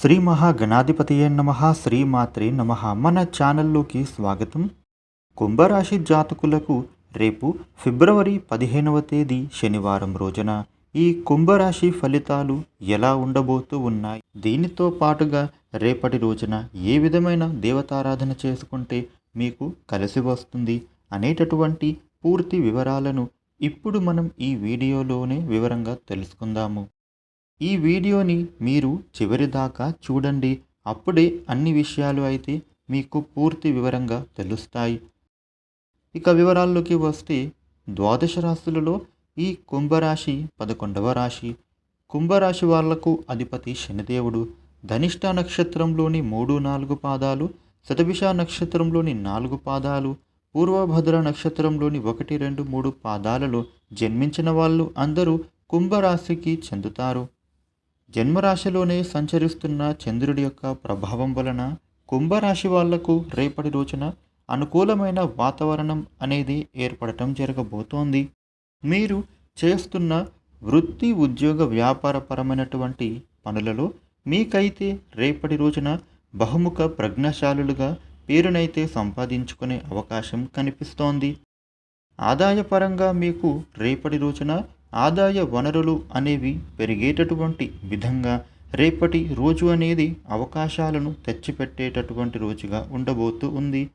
శ్రీ మహాగణాధిపతియే నమ శ్రీమాత్రే నమ. మన ఛానల్లోకి స్వాగతం. కుంభరాశి జాతకులకు రేపు ఫిబ్రవరి పదిహేనవ తేదీ శనివారం రోజున ఈ కుంభరాశి ఫలితాలు ఎలా ఉండబోతూ ఉన్నాయి? దీనితో పాటుగా రేపటి రోజున ఏ విధమైన దేవతారాధన చేసుకుంటే మీకు కలిసి వస్తుంది అనేటటువంటి పూర్తి వివరాలను ఇప్పుడు మనం ఈ వీడియోలోనే వివరంగా తెలుసుకుందాము. ఈ వీడియోని మీరు చివరి దాకా చూడండి. అప్పుడే అన్ని విషయాలు అయితే మీకు పూర్తి వివరంగా తెలుస్తాయి. ఇక వివరాల్లోకి వస్తే ద్వాదశ రాశులలో ఈ కుంభరాశి పదకొండవ రాశి. కుంభరాశి వాళ్ళకు అధిపతి శనిదేవుడు. ధనిష్ట నక్షత్రంలోని మూడు నాలుగు పాదాలు శతభిష నక్షత్రంలోని నాలుగు పాదాలు పూర్వభద్ర నక్షత్రంలోని ఒకటి రెండు మూడు పాదాలలో జన్మించిన వాళ్ళు అందరూ కుంభరాశికి చెందుతారు. జన్మరాశిలోనే సంచరిస్తున్న చంద్రుడి యొక్క ప్రభావం వలన కుంభరాశి వాళ్ళకు రేపటి రోజున అనుకూలమైన వాతావరణం అనేది ఏర్పడటం జరగబోతోంది. మీరు చేస్తున్న వృత్తి ఉద్యోగ వ్యాపారపరమైనటువంటి పనులలో మీకైతే రేపటి రోజున బహుముఖ ప్రజ్ఞాశాలులుగా పేరునైతే సంపాదించుకునే అవకాశం కనిపిస్తోంది. ఆదాయపరంగా మీకు రేపటి రోజున ఆదాయ వనరులు అనేవి పెరిగేటటువంటి విధంగా రేపటి రోజు అనేది అవకాశాలను తెచ్చిపెట్టేటటువంటి రోజుగా ఉండబోతూ ఉంది.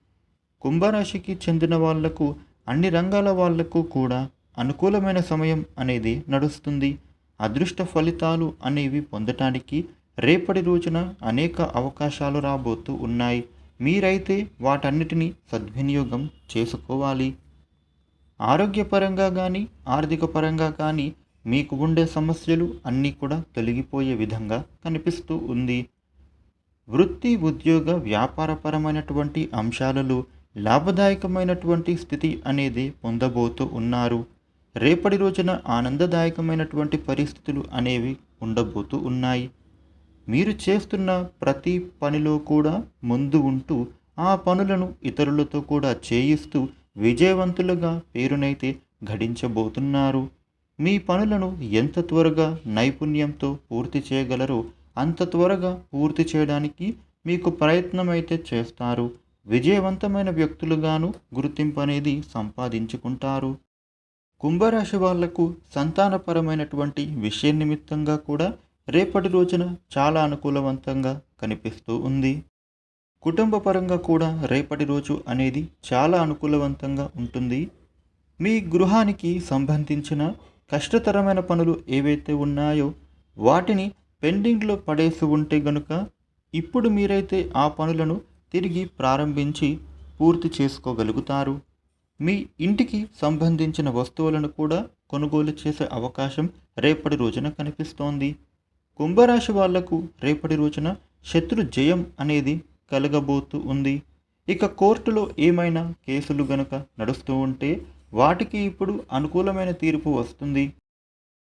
కుంభరాశికి చెందిన వాళ్ళకు అన్ని రంగాల వాళ్ళకు కూడా అనుకూలమైన సమయం అనేది నడుస్తుంది. అదృష్ట ఫలితాలు అనేవి పొందటానికి రేపటి రోజున అనేక అవకాశాలు రాబోతూ ఉన్నాయి. మీరైతే వాటన్నిటినీ సద్వినియోగం చేసుకోవాలి. ఆరోగ్యపరంగా కానీ ఆర్థిక పరంగా కానీ మీకు ఉండే సమస్యలు అన్నీ కూడా తొలగిపోయే విధంగా కనిపిస్తూ ఉంది. వృత్తి ఉద్యోగ వ్యాపారపరమైనటువంటి అంశాలలో లాభదాయకమైనటువంటి స్థితి అనేది పొందబోతూ ఉన్నారు. రేపటి రోజున ఆనందదాయకమైనటువంటి పరిస్థితులు అనేవి ఉండబోతూ ఉన్నాయి. మీరు చేస్తున్న ప్రతి పనిలో కూడా ముందు ఉంటూ ఆ పనులను ఇతరులతో కూడా చేయిస్తూ విజయవంతులుగా పేరునైతే గడించబోతున్నారు మీ పనులను ఎంత త్వరగా నైపుణ్యంతో పూర్తి చేయగలరో అంత త్వరగా పూర్తి చేయడానికి మీకు ప్రయత్నం అయితే చేస్తారు. విజయవంతమైన వ్యక్తులుగాను గుర్తింపు అనేది సంపాదించుకుంటారు. కుంభరాశి వాళ్ళకు సంతానపరమైనటువంటి విషయ నిమిత్తంగా కూడా రేపటి రోజున చాలా అనుకూలవంతంగా కనిపిస్తూ ఉంది. కుటుంబ పరంగా కూడా రేపటి రోజు అనేది చాలా అనుకూలవంతంగా ఉంటుంది. మీ గృహానికి సంబంధించిన కష్టతరమైన పనులు ఏవైతే ఉన్నాయో వాటిని పెండింగ్లో పడేసి ఉంటే గనుక ఇప్పుడు మీరైతే ఆ పనులను తిరిగి ప్రారంభించి పూర్తి చేసుకోగలుగుతారు. మీ ఇంటికి సంబంధించిన వస్తువులను కూడా కొనుగోలు చేసే అవకాశం రేపటి రోజున కనిపిస్తోంది. కుంభరాశి వాళ్ళకు రేపటి రోజున శత్రు జయం అనేది కలగబోతూ ఉంది. ఇక కోర్టులో ఏమైనా కేసులు గనుక నడుస్తూ ఉంటే వాటికి ఇప్పుడు అనుకూలమైన తీర్పు వస్తుంది.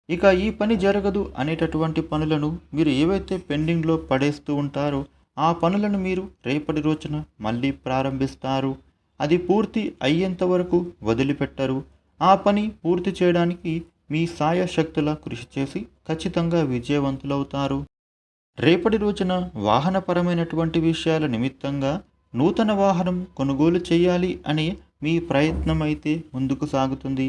ఇక ఈ పని జరగదు అనేటటువంటి పనులను మీరు ఏవైతే పెండింగ్లో పడేస్తూ ఉంటారో ఆ పనులను మీరు రేపటి రోజున మళ్ళీ ప్రారంభిస్తారు. అది పూర్తి అయ్యేంత వరకు వదిలిపెట్టరు. ఆ పని పూర్తి చేయడానికి మీ సాయశక్తుల కృషి చేసి ఖచ్చితంగా విజయవంతులవుతారు. రేపటి రోజున వాహనపరమైనటువంటి విషయాల నిమిత్తంగా నూతన వాహనం కొనుగోలు చేయాలి అనే మీ ప్రయత్నం అయితే ముందుకు సాగుతుంది.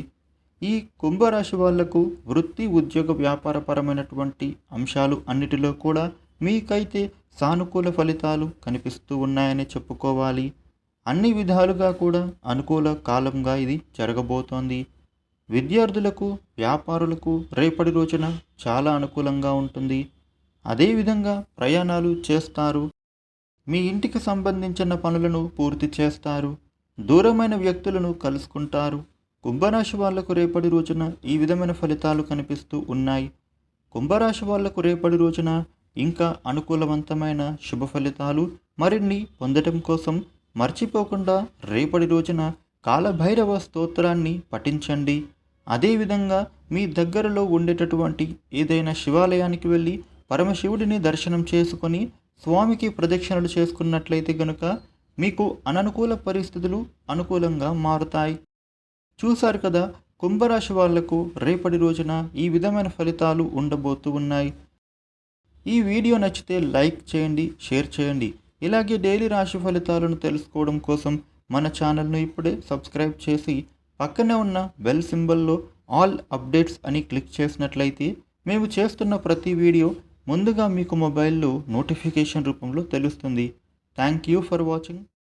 ఈ కుంభరాశి వాళ్ళకు వృత్తి ఉద్యోగ వ్యాపారపరమైనటువంటి అంశాలు అన్నిటిలో కూడా మీకైతే సానుకూల ఫలితాలు కనిపిస్తూ ఉన్నాయని చెప్పుకోవాలి. అన్ని విధాలుగా కూడా అనుకూల కాలంగా ఇది జరగబోతోంది. విద్యార్థులకు వ్యాపారులకు రేపటి రోజున చాలా అనుకూలంగా ఉంటుంది. అదేవిధంగా ప్రయాణాలు చేస్తారు. మీ ఇంటికి సంబంధించిన పనులను పూర్తి చేస్తారు. దూరమైన వ్యక్తులను కలుసుకుంటారు. కుంభరాశి వాళ్ళకు రేపటి రోజున ఈ విధమైన ఫలితాలు కనిపిస్తూ ఉన్నాయి. కుంభరాశి వాళ్ళకు రేపటి రోజున ఇంకా అనుకూలవంతమైన శుభ ఫలితాలు మరిన్ని పొందటం కోసం మర్చిపోకుండా రేపటి రోజున కాలభైరవ స్తోత్రాన్ని పఠించండి. అదేవిధంగా మీ దగ్గరలో ఉండేటటువంటి ఏదైనా శివాలయానికి వెళ్ళి పరమశివుడిని దర్శనం చేసుకొని స్వామికి ప్రదక్షిణలు చేసుకున్నట్లయితే గనుక మీకు అననుకూల పరిస్థితులు అనుకూలంగా మారుతాయి. చూశారు కదా కుంభరాశి వాళ్ళకు రేపటి రోజున ఈ విధమైన ఫలితాలు ఉండబోతూ ఉన్నాయి. ఈ వీడియో నచ్చితే లైక్ చేయండి షేర్ చేయండి. ఇలాగే డైలీ రాశి ఫలితాలను తెలుసుకోవడం కోసం మన ఛానల్ను ఇప్పుడే సబ్స్క్రైబ్ చేసి పక్కనే ఉన్న బెల్ సింబల్లో ఆల్ అప్డేట్స్ అని క్లిక్ చేసినట్లయితే మేము చేస్తున్న ప్రతి వీడియో ముందుగా మీకు మొబైల్లో నోటిఫికేషన్ రూపంలో తెలుస్తుంది. Thank you for watching